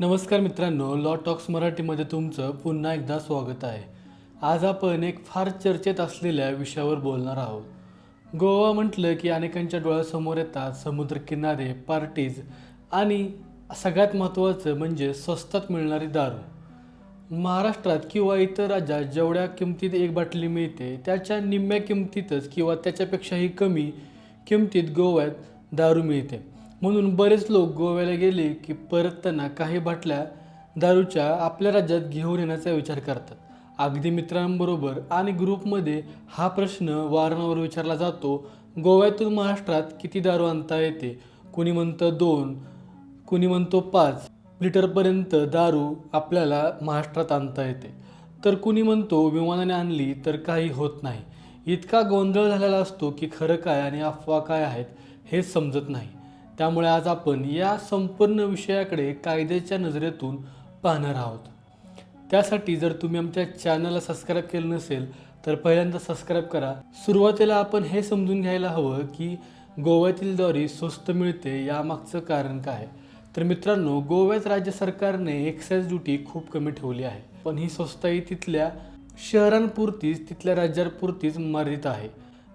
नमस्कार मित्रांनो law talks मराठीमध्ये तुमचं पुन्हा एकदा स्वागत आहे. आज आपण एक फार चर्चेत असलेल्या विषयावर बोलणार आहोत. गोवा म्हटलं की अनेकांच्या डोळ्यासमोर येतात समुद्रकिनारे पार्टीज आणि सगळ्यात महत्त्वाचं म्हणजे स्वस्तात मिळणारी दारू. महाराष्ट्रात किंवा इतर राज्यात जेवढ्या किमतीत एक बाटली मिळते त्याच्या निम्म्या किमतीतच किंवा त्याच्यापेक्षाही कमी किमतीत गोव्यात दारू मिळते. म्हणून बरेच लोक गोव्याला गेले की परतताना काही बाटल्या दारूच्या आपल्या राज्यात घेऊन येण्याचा विचार करतात. अगदी मित्रांबरोबर आणि ग्रुपमध्ये हा प्रश्न वारंवार विचारला जातो गोव्यातून महाराष्ट्रात किती दारू आणता येते? कुणी म्हणतं दोन कुणी म्हणतो पाच लिटरपर्यंत दारू आपल्याला महाराष्ट्रात आणता येते. तर कुणी म्हणतो विमानाने आणली तर काही होत नाही. इतका गोंधळ झालेला असतो की खरं काय आणि अफवा काय आहेत हे समजत नाही. त्यामुळे आज आपण या संपूर्ण विषयाकडे कायद्याच्या नजरेतून पाहणार आहोत. त्यासाठी जर तुम्ही आमच्या चॅनलला सबस्क्राईब केलं नसेल तर पहिल्यांदा सबस्क्राईब करा. सुरुवातीला आपण हे समजून घ्यायला हवं की गोव्यातील द्वारी स्वस्त मिळते यामागचं कारण काय? तर मित्रांनो गोव्यात राज्य सरकारने एक्साईज ड्युटी खूप कमी ठेवली आहे. पण ही स्वस्ताई तिथल्या शहरांपुरतीच तिथल्या राज्यांपुरतीच मर्यादित आहे.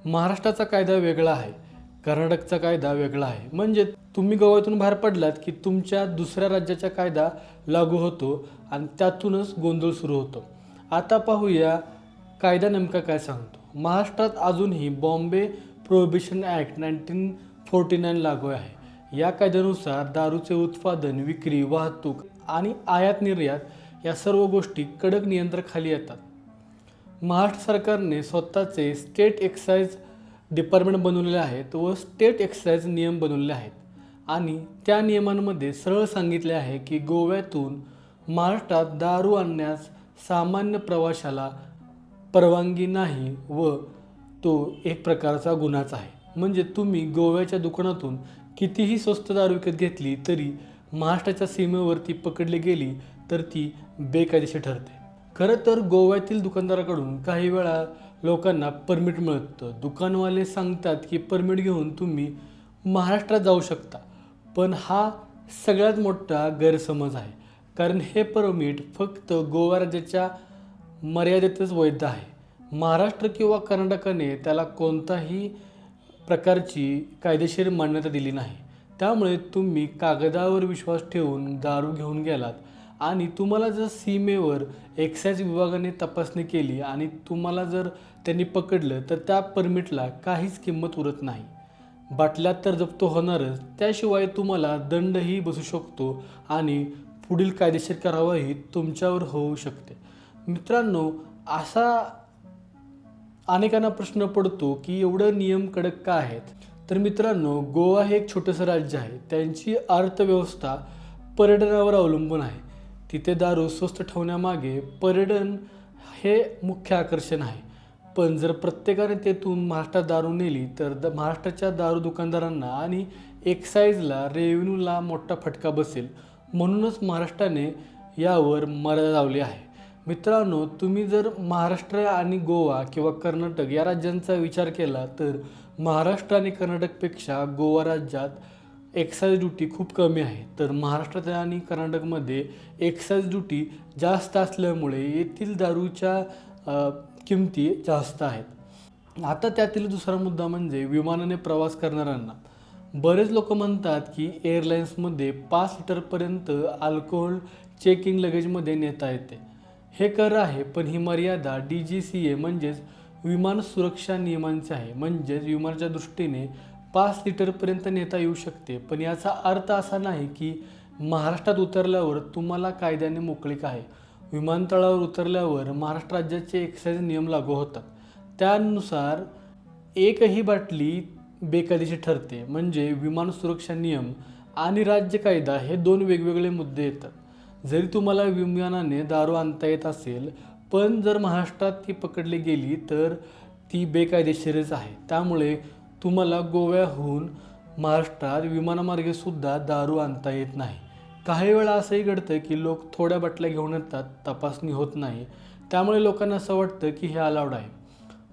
महाराष्ट्राचा कायदा वेगळा आहे. कर्नाटकचा कायदा वेगळा आहे. म्हणजे तुम्ही गोव्यातून बाहेर पडलात की तुमच्या दुसऱ्या राज्याचा कायदा लागू होतो आणि त्यातूनच गोंधळ सुरू होतो. आता पाहूया कायदा नेमका काय सांगतो. महाराष्ट्रात अजूनही Bombay prohibition act nineteen forty nine लागू आहे. या कायद्यानुसार दारूचे उत्पादन विक्री वाहतूक आणि आयात निर्यात या सर्व गोष्टी कडक नियंत्रणाखाली येतात. महाराष्ट्र सरकारने स्वतःचे स्टेट एक्साईज डिपार्टमेंट बनवलेले आहेत व स्टेट एक्साईज नियम बनवलेले आहेत. आणि त्या नियमांमध्ये सरळ सांगितले आहे की गोव्यातून महाराष्ट्रात दारू आणण्यास सामान्य प्रवाशाला परवानगी नाही व तो एक प्रकारचा गुन्हाच आहे. म्हणजे तुम्ही गोव्याच्या दुकानातून कितीही स्वस्त दारू विकत घेतली तरी महाराष्ट्राच्या सीमेवरती पकडली गेली तर ती बेकायदेशीर ठरते. खरं तर गोव्यातील दुकानदाराकडून काही वेळा लोकांना परमिट मिळतं. दुकानवाले सांगतात की परमिट घेऊन तुम्ही महाराष्ट्रात जाऊ शकता. पण हा सगळ्यात मोठा गैरसमज आहे. कारण हे परमिट फक्त गोवा राज्याच्या मर्यादेतच वैध आहे. महाराष्ट्र किंवा कर्नाटकाने त्याला कोणताही प्रकारची कायदेशीर मान्यता दिली नाही. त्यामुळे तुम्ही कागदावर विश्वास ठेवून दारू घेऊन गेलात. आणि तुम्हाला जर सीमेवर एक्साईज विभागाने तपासणी केली आणि तुम्हाला जर त्यांनी पकडलं तर त्या परमिटला काहीच किंमत उरत नाही. बाटल्यात तर जप्त होणारच. त्याशिवाय तुम्हाला दंडही बसू शकतो आणि पुढील कायदेशीर कारवाई तुमच्यावर होऊ शकते. मित्रांनो असा अनेकांना प्रश्न पडतो की एवढं नियम कडक का आहेत? तर मित्रांनो गोवा हे एक छोटंसं राज्य आहे. त्यांची अर्थव्यवस्था पर्यटनावर अवलंबून आहे. तिथे दारू स्वस्त ठेवण्यामागे पर्यटन हे मुख्य आकर्षण आहे. पण जर प्रत्येकाने तेथून महाराष्ट्रात दारू नेली तर द महाराष्ट्राच्या दारू दुकानदारांना आणि एक्साईजला रेव्हेन्यूला मोठा फटका बसेल. म्हणूनच महाराष्ट्राने यावर मर्यादा लावली आहे. मित्रांनो तुम्ही जर महाराष्ट्र आणि गोवा किंवा कर्नाटक या राज्यांचा विचार केला तर महाराष्ट्र आणि कर्नाटकपेक्षा गोवा राज्यात एक्साईज ड्युटी खूप कमी आहे. तर महाराष्ट्रात आणि कर्नाटकमध्ये एक्साईज ड्युटी जास्त असल्यामुळे येथील दारूच्या किमती जास्त आहेत. आता त्यातील दुसरा मुद्दा म्हणजे विमानाने प्रवास करणाऱ्यांना. बरेच लोक म्हणतात की एअरलाईन्समध्ये पाच लिटरपर्यंत अल्कोहोल चेकिंग लगेजमध्ये नेता येते. हे खरं आहे पण ही मर्यादा डी जी सी ए म्हणजेच विमान सुरक्षा नियमांचे आहे. म्हणजेच विमानाच्या दृष्टीने पाच लिटरपर्यंत नेता येऊ शकते. पण याचा अर्थ असा नाही की महाराष्ट्रात उतरल्यावर तुम्हाला कायद्याने मोकळीक आहे. विमानतळावर उतरल्यावर महाराष्ट्र राज्याचे एक्साईज नियम लागू होतात. त्यानुसार एकही बाटली बेकायदेशीर ठरते. म्हणजे विमान सुरक्षा नियम आणि राज्य कायदा हे दोन वेगवेगळे मुद्दे येतात. जरी तुम्हाला विमानाने दारू आणता येत असेल पण जर महाराष्ट्रात ती पकडली गेली तर ती बेकायदेशीरच आहे. त्यामुळे तुम्हाला गोव्याहून महाराष्ट्रात विमानामार्गे सुद्धा दारू आणता येत नाही. काही वेळा असंही घडतं की लोक थोड्या बाटल्या घेऊन येतात तपासणी होत नाही. त्यामुळे लोकांना असं वाटतं की हे अलाउड आहे.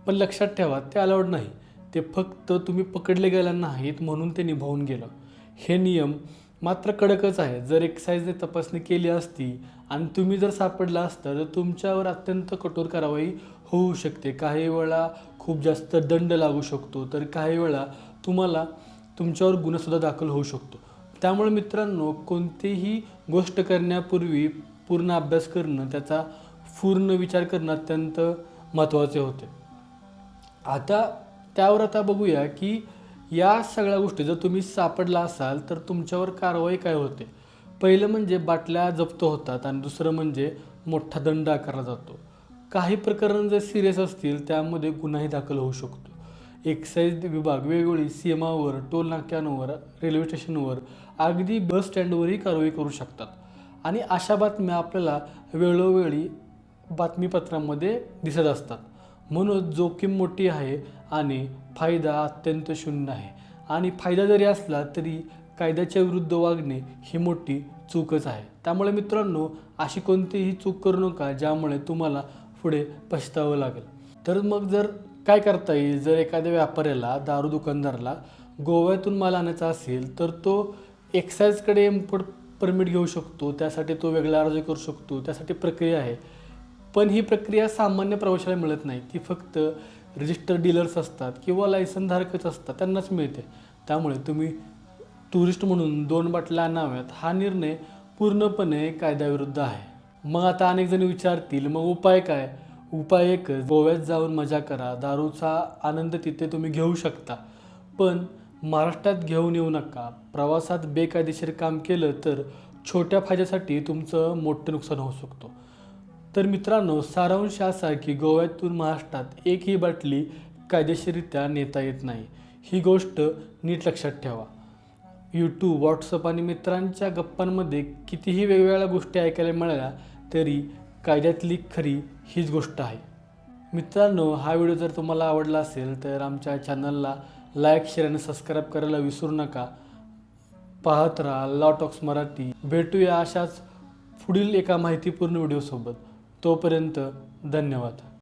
पण लक्षात ठेवा ते अलाउड नाही. ते फक्त तुम्ही पकडले गेला नाहीत म्हणून ते निभावून गेलं. हे नियम मात्र कडकच आहे. जर एक्साईजने तपासणी केली असती आणि तुम्ही जर सापडला असता तर तुमच्यावर अत्यंत कठोर कारवाई होऊ शकते. काही वेळा खूप जास्त दंड लागू शकतो. तर काही वेळा तुम्हाला तुमच्यावर गुन्हासुद्धा दाखल होऊ शकतो. त्यामुळे मित्रांनो कोणतीही गोष्ट करण्यापूर्वी पूर्ण अभ्यास करणं त्याचा पूर्ण विचार करणं अत्यंत महत्त्वाचे होते. आता त्यावर आता बघूया की या सगळ्या गोष्टी जर तुम्ही सापडला असाल तर तुमच्यावर कारवाई काय होते? पहिलं म्हणजे बाटल्या जप्त होतात आणि दुसरं म्हणजे मोठा दंड आकारला जातो. काही प्रकरण जर सिरियस असतील त्यामध्ये गुन्हाही दाखल होऊ शकतो. एक्साईज विभाग वेगवेगळी सीमावर टोल नाक्यांवर रेल्वे स्टेशनवर अगदी बस स्टँडवरही कारवाई करू शकतात. आणि अशा बातम्या आपल्याला वेळोवेळी बातमीपत्रामध्ये दिसत असतात. म्हणून जोखीम मोठी आहे आणि फायदा अत्यंत शून्य आहे. आणि फायदा जरी असला तरी कायद्याच्या विरुद्ध वागणे ही मोठी चूकच आहे. त्यामुळे मित्रांनो अशी कोणतीही चूक करू नका ज्यामुळे तुम्हाला पुढे पछतावं लागेल. तर मग जर काय करता येईल? जर एखाद्या व्यापाऱ्याला दारू दुकानदाराला गोव्यातून माल आणायचा असेल तर तो एक्साईजकडे इम्पोर्ट परमिट घेऊ शकतो. त्यासाठी तो वेगळा अर्ज करू शकतो. त्यासाठी प्रक्रिया आहे. पण ही प्रक्रिया सामान्य प्रवाशाला मिळत नाही. ती फक्त रजिस्टर डीलर्स असतात किंवा लायसनधारकच असतात. त्यांनाच मिळते. त्यामुळे तुम्ही टुरिस्ट म्हणून दोन बाटल्या आणाव्यात. हा निर्णय पूर्णपणे कायद्याविरुद्ध आहे. मग आता अनेक जण विचारतील मग उपाय काय? उपाय एकच गोव्यात जाऊन मजा करा दारूचा आनंद तिथे तुम्ही घेऊ शकता. पण महाराष्ट्रात घेऊन येऊ नका. प्रवासात बेकायदेशीर काम केलं तर छोट्या फायद्यासाठी तुमचं मोठं नुकसान होऊ शकतो. तर मित्रांनो सारांश असा की गोव्यातून महाराष्ट्रात एकही बाटली कायदेशीररित्या नेता येत नाही. ही गोष्ट नीट लक्षात ठेवा. यूट्यूब व्हॉट्सअप आणि मित्रांच्या गप्पांमध्ये कितीही वेगवेगळ्या गोष्टी ऐकायला मिळाल्या तरी कायद्यातली खरी हीच गोष्ट आहे. मित्रांनो हा व्हिडिओ जर तुम्हाला आवडला असेल तर आमच्या चॅनलला लाईक शेअर आणि सबस्क्राईब करायला विसरू नका. पाहत राहा लॉ टॉक्स मराठी. भेटूया अशाच पुढील एका माहितीपूर्ण व्हिडिओसोबत. तोपर्यंत धन्यवाद.